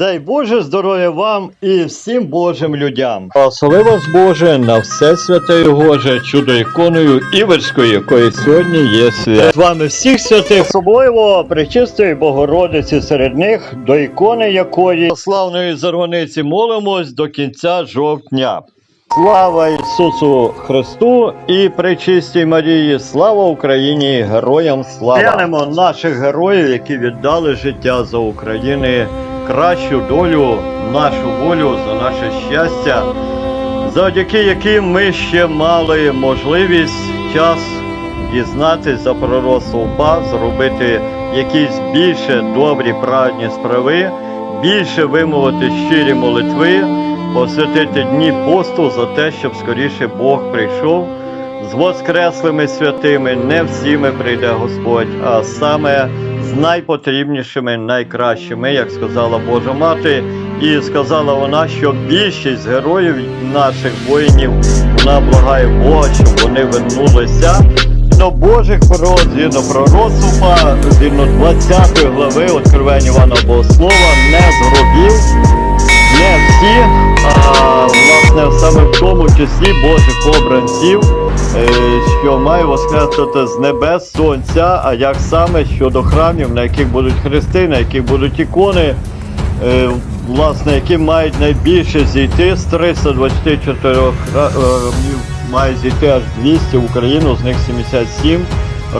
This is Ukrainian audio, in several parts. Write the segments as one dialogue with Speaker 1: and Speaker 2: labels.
Speaker 1: Дай Боже здоров'я вам і всім Божим людям. Благослови вас Боже на все святе Боже, чудо іконою Іверської, якої сьогодні є свят. З вами всіх святих, особливо причистої Богородиці серед них, до ікони якої славної зарваниці молимось до кінця жовтня. Слава Ісусу Христу і Пречистій Марії! Слава Україні! Героям слава! Глянемо наших героїв, які віддали життя за України, кращу долю, нашу волю, за наше щастя, завдяки яким ми ще мали можливість час дізнатись за пророцтво УПА, зробити якісь більше добрі праведні справи, більше вимовити щирі молитви посвятити дні посту за те, щоб скоріше Бог прийшов з воскреслими святими. Не всіми прийде Господь, а саме з найпотрібнішими, найкращими, як сказала Божа Мати. І сказала вона, що більшість героїв наших воїнів вона благає Бога, щоб вони вернулися до Божих пророк, згідно пророцтва, згідно 20 глави Откровення Івана Богослова, не з не всі, власне саме в тому числі Божих обранців, е, що має воскреснути з небес сонця, а як саме щодо храмів, на яких будуть хрести, на яких будуть ікони, е, власне, які мають найбільше зійти з 324 храмів, має зійти аж 200 в Україну, з них 77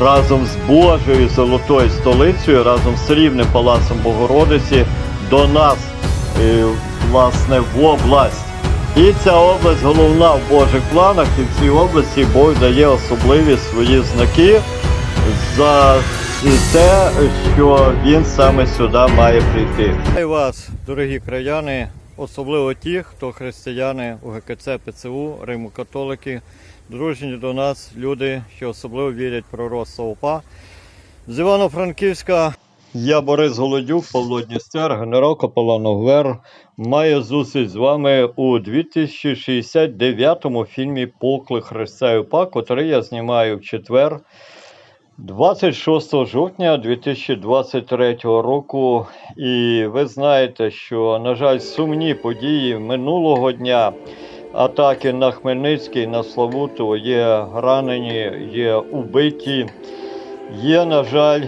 Speaker 1: разом з Божою золотою столицею, разом з рівним палацом Богородиці до нас е, власне в область. І ця область головна в Божих планах, і в цій області Бог дає особливі свої знаки за те, що він саме сюди має прийти. Вітаю вас, дорогі краяни, особливо ті, хто християни у ГКЦ ПЦУ, Риму католики, дружні до нас люди, що особливо вірять в пророцтво УПА. З Івано-Франківська я Борис Голодюк, Павло Дністер, генерал Капелан ОГВЕР. Маю зустріч з вами у 2069 фільмі Поклик Христа і УПА, котрий я знімаю в четвер, 26 жовтня 2023 року. І ви знаєте, що, на жаль, сумні події минулого дня. Атаки на Хмельницький, на Славуту є ранені, є убиті. Є, на жаль,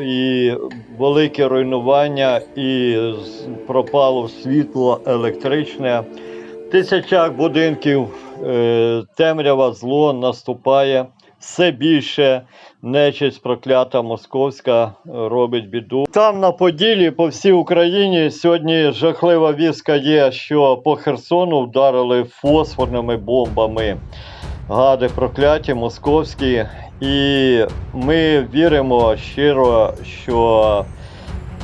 Speaker 1: і велике руйнування, і пропало світло електричне. В тисячах будинків е, темрява зло наступає. Все більше нечисть проклята московська е, робить біду. Там на Поділі, по всій Україні, сьогодні жахлива віска є, що по Херсону вдарили фосфорними бомбами. Гади прокляті московські. І ми віримо щиро, що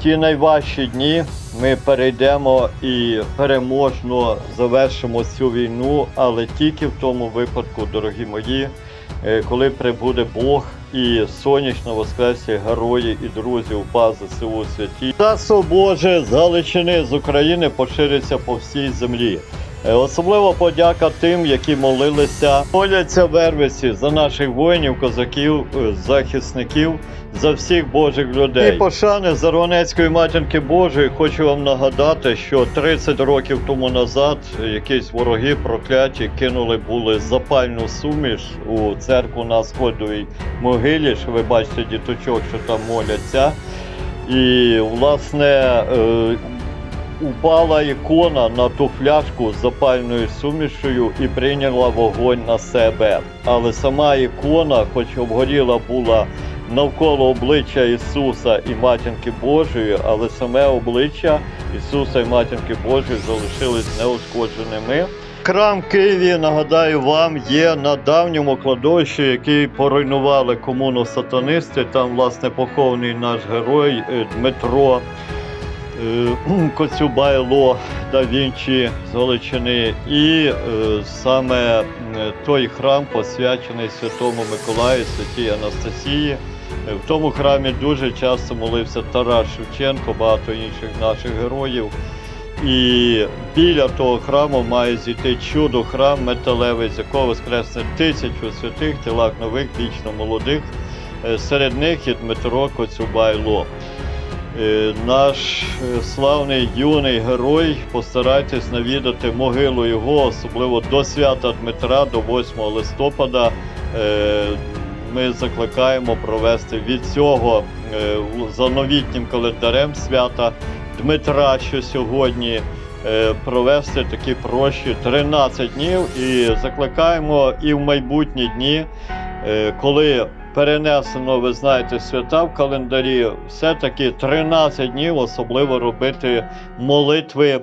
Speaker 1: ті найважчі дні ми перейдемо і переможно завершимо цю війну, але тільки в тому випадку, дорогі мої, е, коли прибуде Бог і сонячно воскресі герої і друзі УПА ЗСУ святі. Царство Боже з Галичини з України пошириться по всій землі. Е, Особливо подяка тим, які молилися, моляться в за наших воїнів, козаків, е, захисників, за всіх Божих людей. І пошани Заронецької матінки Божої хочу вам нагадати, що 30 років тому назад якісь вороги прокляті кинули були запальну суміш у церкву на сходовій могилі. Що ви бачите діточок, що там моляться. І власне е, упала ікона на ту фляжку з запальною сумішою і прийняла вогонь на себе. Але сама ікона, хоч обгоріла була навколо обличчя Ісуса і Матінки Божої, але саме обличчя Ісуса і Матінки Божої залишились неушкодженими. Храм в Києві, нагадаю вам, є на давньому кладовищі, який поруйнували комуну сатанисти. Там, власне, похований наш герой е, Дмитро. Е, Коцюбайло да Вінчі з Галичини, і е, саме той храм посвячений Святому Миколаю, Святій Анастасії. В тому храмі дуже часто молився Тарас Шевченко, багато інших наших героїв. І біля того храму має зійти чудо храм металевий, з якого воскресне тисячу святих тілах нових, вічно молодих. Е, Серед них і Дмитро Коцюбайло. Е, Наш е, славний юний герой, постарайтесь навідати могилу його, особливо до свята Дмитра, до 8 листопада. Е, Ми закликаємо провести від цього за новітнім календарем свята Дмитра, що сьогодні провести такі прощі 13 днів і закликаємо і в майбутні дні, коли перенесено, ви знаєте, свята в календарі, все-таки 13 днів особливо робити молитви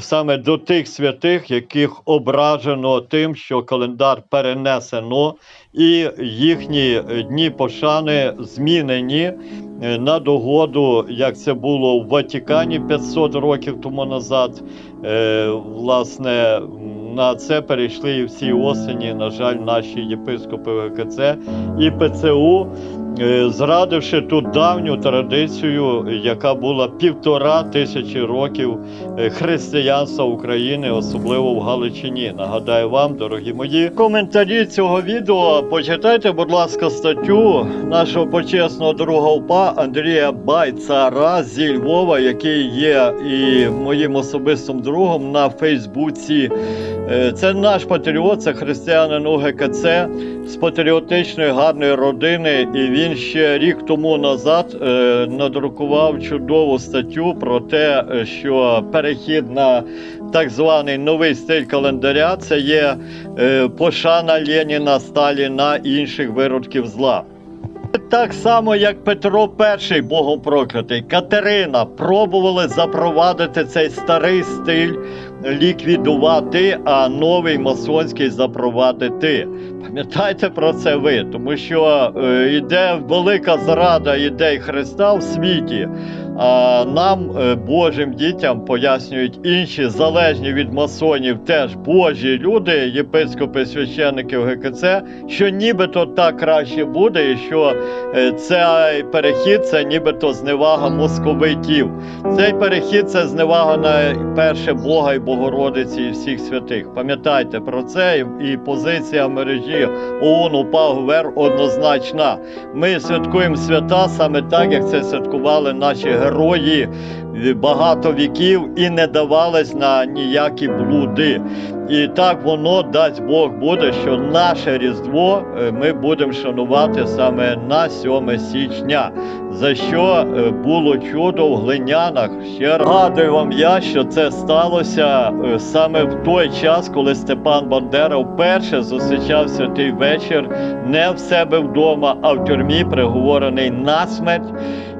Speaker 1: саме до тих святих, яких ображено тим, що календар перенесено, і їхні дні пошани змінені на догоду, як це було в Ватикані 500 років тому назад. Е, Власне, на це перейшли і всі осені, на жаль, наші єпископи ГКЦ і ПЦУ, е, зрадивши ту давню традицію, яка була півтора тисячі років е, християнства України, особливо в Галичині. Нагадаю вам, дорогі мої коментарі цього відео. Почитайте, будь ласка, статтю нашого почесного друга УПА Андрія Байцара зі Львова, який є і моїм особистим другом на Фейсбуці. Е, Це наш патріот, це християнин УГКЦ з патріотичної гарної родини. І він ще рік тому назад е, надрукував чудову статтю про те, е, що перехід на так званий новий стиль календаря це є пошана Леніна, Сталіна і інших виродків зла. Так само, як Петро І, богопроклятий, Катерина пробували запровадити цей старий стиль, ліквідувати, а новий масонський запровадити. Пам'ятайте про це ви, тому що е, йде велика зрада ідей Христа в світі. А нам, е, Божим дітям, пояснюють інші залежні від масонів, теж Божі люди, єпископи, священники ГКЦ, що нібито так краще буде, і що е, цей перехід це нібито зневага московитів. Цей перехід це зневага на перше Бога і Богородиці і всіх святих. Пам'ятайте про це, і, позиція мережі ООН УПА ГУВЕР однозначна. Ми святкуємо свята саме так, як це святкували наші герої е, багато віків і не давались на ніякі блуди. І так воно дасть Бог буде, що наше Різдво е, ми будемо шанувати саме на 7 січня, за що е, було чудо в глинянах. Ще раз нагадую вам я, що це сталося саме в той час, коли Степан Бандера вперше зустрічав святий вечір не в себе вдома, а в тюрмі, приговорений на смерть.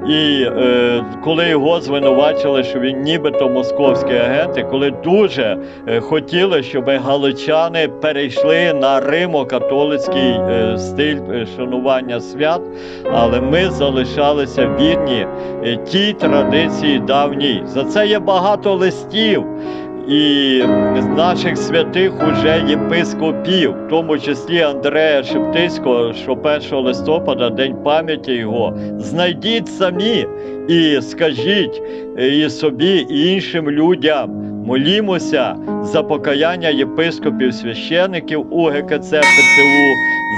Speaker 1: І е, коли його звинувачили, що він нібито московський агент, і коли дуже е, хотіли, щоб галичани перейшли на римо-католицький е, стиль е, шанування свят, але ми залишалися вірні е, тій традиції давній. За це є багато листів. І з наших святих уже єпископів, в тому числі Андрея Шептицького, що 1 листопада, День пам'яті його, знайдіть самі і скажіть е, і собі, і іншим людям. Молімося за покаяння єпископів священиків УГКЦ ПЦУ,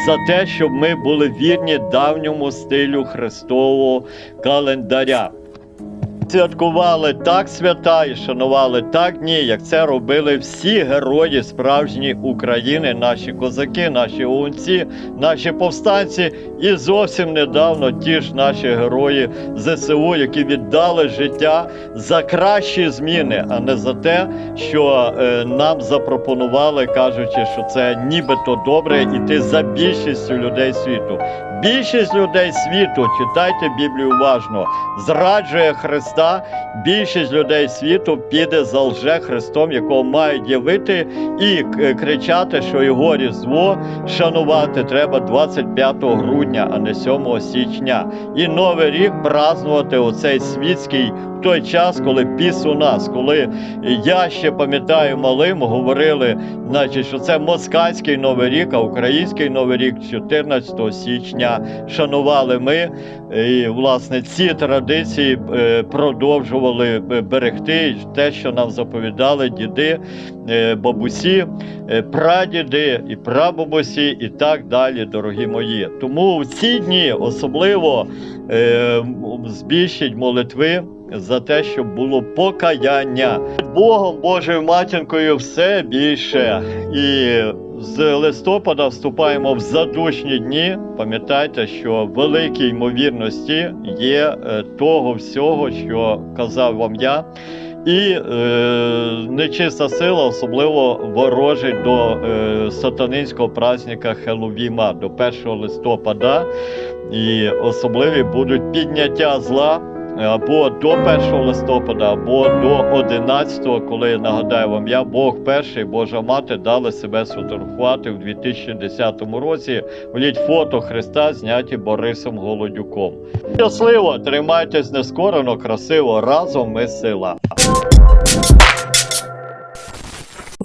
Speaker 1: за те, щоб ми були вірні давньому стилю Христового календаря. Святкували так свята і шанували так дні, як це робили всі герої справжні України, наші козаки, наші оунці, наші повстанці, і зовсім недавно ті ж наші герої ЗСУ, які віддали життя за кращі зміни, а не за те, що е, нам запропонували, кажучи, що це нібито добре іти за більшістю людей світу. Більшість людей світу, читайте Біблію уважно, зраджує Христа. Більшість людей світу піде за лже Христом, якого мають явити і кричати, що його різдво шанувати треба 25 грудня, а не 7 січня. І Новий рік празнувати оцей світський в той час, коли піс у нас, коли я ще пам'ятаю малим, говорили, значить, що це москальський новий рік, а український новий рік 14 січня шанували ми. І, власне, ці традиції е, продовжували е, берегти те, що нам заповідали діди, е, бабусі, прадіди і прабабусі, і так далі, дорогі мої. Тому в ці дні особливо збільшить молитви за те, щоб було покаяння. Богом Божою матінкою все більше. І з листопада вступаємо в задушні дні. Пам'ятайте, що великій ймовірності є е, того всього, що казав вам я. І е, нечиста сила особливо ворожить до е, сатанинського праздника Хеловіма до 1 листопада. І особливі будуть підняття зла або до 1 листопада, або до 11, коли нагадаю вам, я Бог перший, Божа мати дали себе сфотографувати в 2010 році. Вліть фото Христа, зняті Борисом Голодюком. Щасливо, тримайтесь нескорено, красиво, разом ми сила.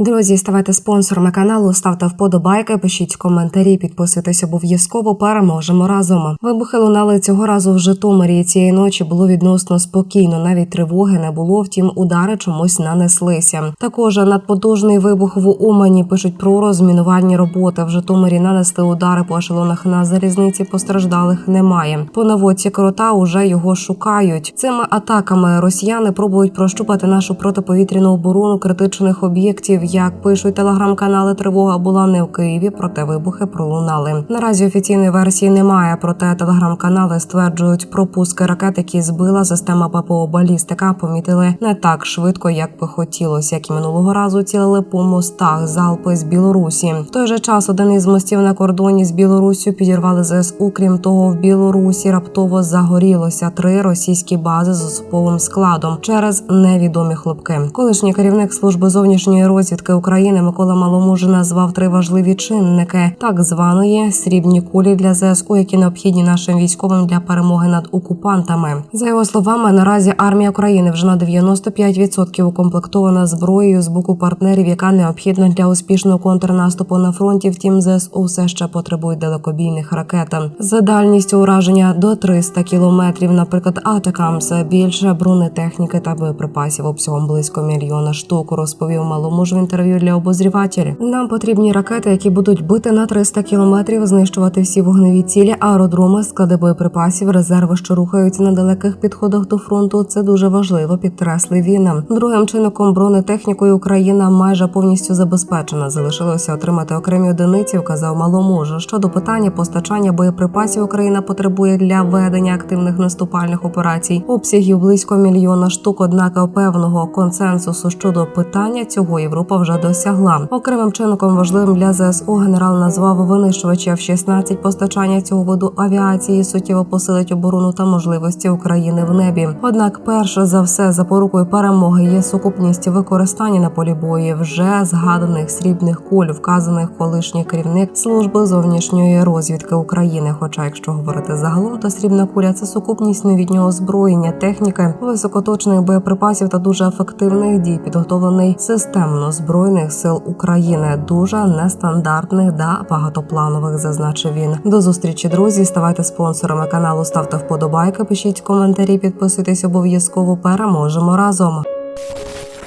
Speaker 2: Друзі, ставайте спонсорами каналу, ставте вподобайки, пишіть коментарі, підписуйтесь обов'язково. Переможемо разом. Вибухи лунали цього разу в Житомирі. Цієї ночі було відносно спокійно. Навіть тривоги не було. Втім, удари чомусь нанеслися. Також надпотужний вибух в Умані пишуть про розмінувальні роботи. В Житомирі нанесли удари по ешелонах на залізниці. Постраждалих немає. По наводці крота уже його шукають. Цими атаками росіяни пробують прощупати нашу протиповітряну оборону критичних об'єктів. Як пишуть телеграм-канали, тривога була не в Києві, проте вибухи пролунали. Наразі офіційної версії немає. Проте телеграм-канали стверджують, пропуски ракет, які збила система ППО балістика, помітили не так швидко, як би хотілося. Як і минулого разу цілили по мостах залпи з Білорусі. В той же час один із мостів на кордоні з Білоруссю підірвали ЗСУ. Крім того, в Білорусі раптово загорілося три російські бази з особовим складом через невідомі хлопки. Колишній керівник служби зовнішньої розвідки України Микола Маломуж назвав три важливі чинники так званої срібні кулі для ЗСУ, які необхідні нашим військовим для перемоги над окупантами. За його словами, наразі армія України вже на 95% укомплектована зброєю з боку партнерів, яка необхідна для успішного контрнаступу на фронті. Втім, ЗСУ все ще потребують далекобійних ракет з дальністю ураження до 300 кілометрів. Наприклад, Атакамс більше бронетехніки та боєприпасів обсягом близько мільйона штук. Розповів Маломуж в інтерв'ю для обозрівателів. Нам потрібні ракети, які будуть бити на 300 кілометрів, знищувати всі вогневі цілі, аеродроми, склади боєприпасів, резерви, що рухаються на далеких підходах до фронту. Це дуже важливо. Підкреслив він. Другим чинником бронетехнікою Україна майже повністю забезпечена. Залишилося отримати окремі одиниці. Вказав маломужу. Щодо питання постачання боєприпасів Україна потребує для ведення активних наступальних операцій. Обсягів близько мільйона штук. Однак певного консенсусу щодо питання цього Європа вже досягла. Окремим чинником важливим для ЗСУ генерал назвав винищувачі F-16. Постачання цього виду авіації суттєво посилить оборону та можливості України в небі. Однак, перше за все, запорукою перемоги є сукупність використання на полі бою вже згаданих срібних куль, вказаних колишній керівник служби зовнішньої розвідки України. Хоча, якщо говорити загалом, то срібна куля це сукупність новітнього озброєння, техніки, високоточних боєприпасів та дуже ефективних дій, підготовлений системно збройних сил України, дуже нестандартних да багатопланових, зазначив він. До зустрічі, друзі. Ставайте спонсорами каналу, ставте вподобайки, пишіть коментарі, підписуйтесь обов'язково. Переможемо разом.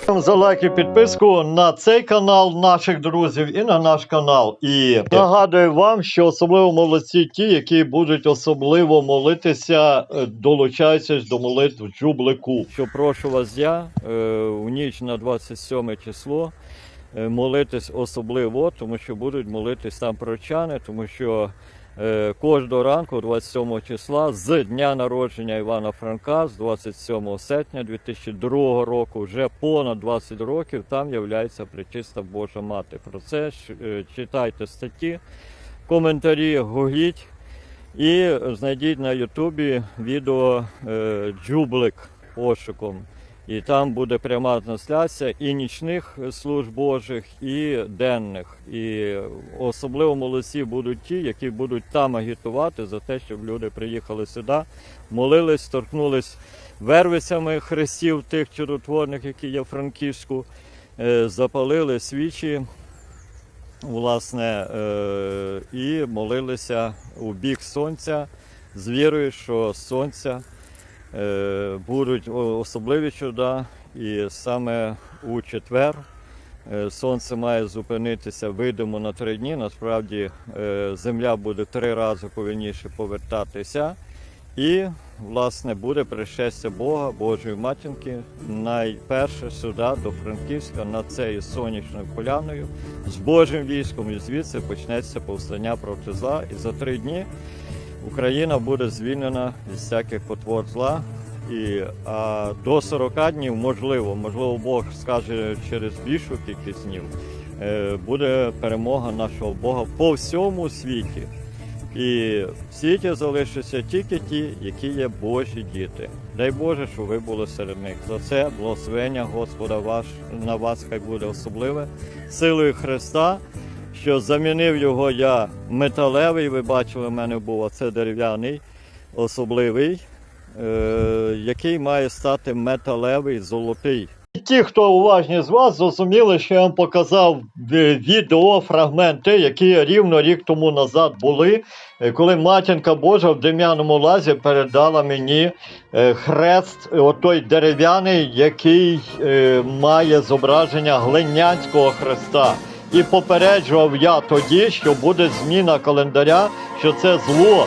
Speaker 1: За лайк і підписку на цей канал наших друзів і на наш канал. І нагадую вам, що особливо молодці ті, які будуть особливо молитися, е, долучайтесь до молитв джублику. Що прошу вас я е, у ніч на 27 число е, молитись особливо, тому що будуть молитись там прочани, тому що кожного ранку, 27 числа, з дня народження Івана Франка, з 27 серпня 2002 року, вже понад 20 років там являється причиста Божа Мати. Про це е, читайте статті, коментарі гугліть і знайдіть на Ютубі відео е, Джублик пошуком. І там буде пряма трансляція і нічних служб Божих, і денних. І особливо молодці будуть ті, які будуть там агітувати за те, щоб люди приїхали сюди, молились, торкнулись вервицями хрестів тих чудотворних, які є в Франківську, е, запалили свічі, власне, е, і молилися у бік сонця з вірою, що сонця будуть особливі чуда, і саме у четвер е, сонце має зупинитися видимо на три дні. Насправді е, земля буде три рази повільніше повертатися. І, власне, буде пришестя Бога, Божої матінки, найперше сюди, до Франківська, над цією сонячною поляною, з Божим військом, і звідси почнеться повстання проти зла. І за три дні Україна буде звільнена від всяких потвор зла. І а, до 40 днів, можливо, можливо, Бог скаже через більшу кількість днів, е, буде перемога нашого Бога по всьому світі. І в світі залишаться тільки ті, які є Божі діти. Дай Боже, щоб ви були серед них. За це благословення Господа ваш на вас хай буде особливе силою Христа, що замінив його я металевий. Ви бачили, в мене був оце дерев'яний особливий, е, який має стати металевий золотий. Ті, хто уважні з вас, зрозуміли, що я вам показав е, відео, фрагменти, які рівно рік тому назад були, е, коли матінка Божа в Дем'яному лазі передала мені е, хрест, отой дерев'яний, який має зображення глинянського хреста. І попереджував я тоді, що буде зміна календаря, що це зло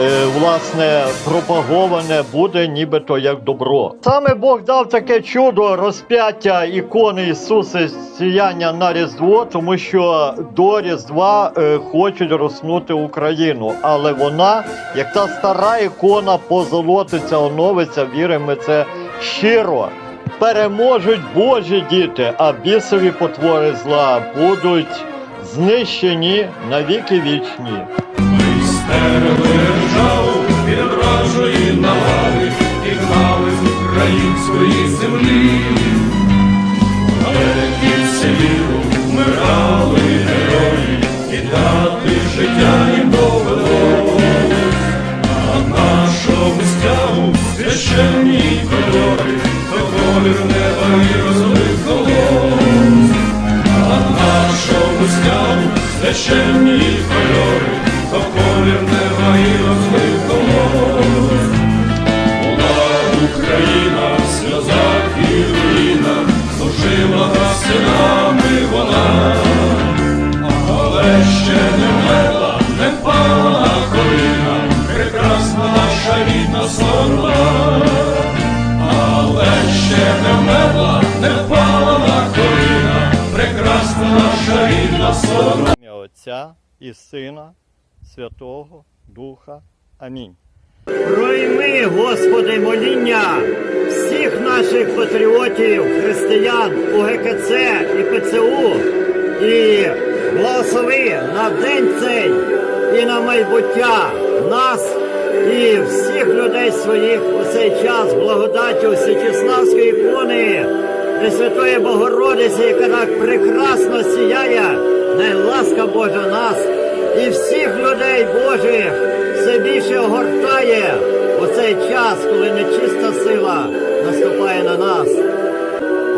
Speaker 1: е, власне пропаговане буде нібито як добро. Саме Бог дав таке чудо розп'яття ікони Ісуса сіяння на Різдво, тому що до Різдва е, хочуть роснути Україну, але вона, як та стара ікона, позолотиться, оновиться, віримо це щиро. Переможуть Божі діти, а бісові потвори зла будуть знищені навіки вічні.
Speaker 3: Вражої навали і гнали з української землі. Великі віру вмирали герої, і дати життя їм довелось. А нашому стягу священні кольори, то колір неба і розлив колос. А нашому стягу священні кольори, то колір неба і розлив і
Speaker 1: Сина, Святого Духа. Амінь.
Speaker 4: Пройми, Господи, моління всіх наших патріотів, християн УГКЦ і ПЦУ і благослови на день цей і на майбуття нас і всіх людей своїх у цей час благодаттю Всечиславської ікони Пресвятої Богородиці, яка так прекрасно сіяє, най ласка Божа нас і всіх людей Божих все більше огортає у цей час, коли нечиста сила наступає на нас.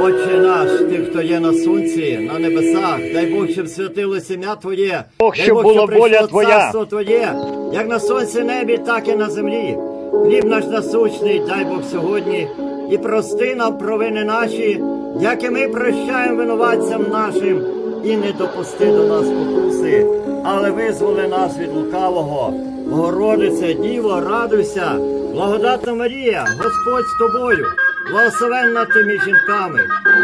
Speaker 4: Отче наш, ти, хто є на сонці, на небесах, дай Бог, щоб святилося ім'я Твоє,
Speaker 1: Бог,
Speaker 4: дай Бог,
Speaker 1: була
Speaker 4: прийшло
Speaker 1: воля Твоя.
Speaker 4: царство Твоє, як на сонці небі, так і на землі. Хліб наш насущний, дай Бог сьогодні, і прости нам провини наші, як і ми прощаємо винуватцям нашим, і не допусти до нас покуси, але визволи нас від лукавого. Богородице, Діво, радуйся, благодатна Марія, Господь з тобою, благословенна ти між жінками,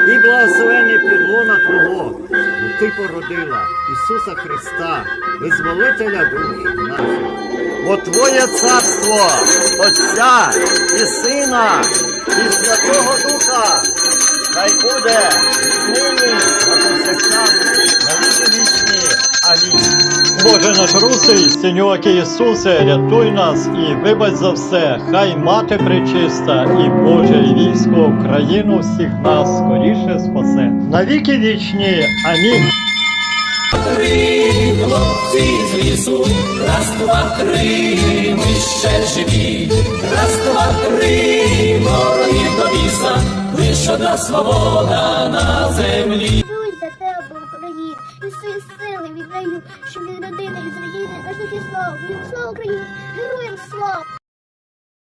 Speaker 4: і благословений підлона Твого, бо ти породила Ісуса Христа, визволителя душ наших. Бо Твоє царство, Отця і Сина, і Святого Духа, хай буде нині на повсякчас, на віки
Speaker 1: наш русий, Синьоки Ісусе, рятуй нас і вибач за все, хай мати пречиста і Боже і військо Україну всіх нас скоріше спасе. Навіки вічні. Амінь.
Speaker 5: Три хлопці з лісу, раз, два, три, ми ще живі, раз, два, три, ворогів до віса, лиш одна свобода на землі.
Speaker 6: Сили віддаю, щоб від родини і з родини наш славу. Слава Україні! Героям слава!